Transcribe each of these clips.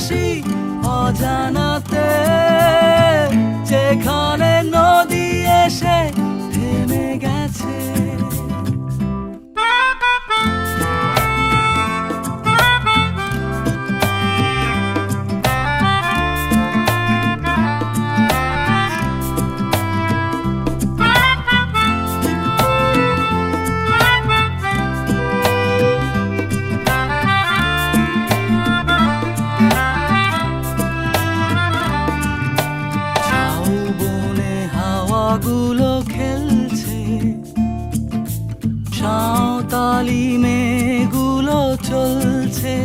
ঘুরে আসি হাওয়াগুলো খেলছে। সাঁওতালি মেয়েগুলো চলছে।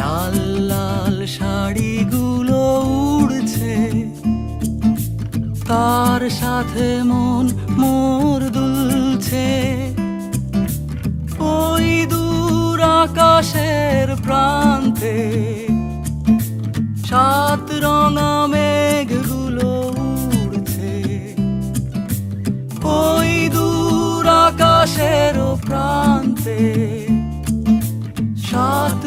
লাল লাল শাড়িগুলো উড়ছে। তার সাথে মন মোর দুলছে। ওই দূর আকাশের প্রান্তে সাত রঙা সাত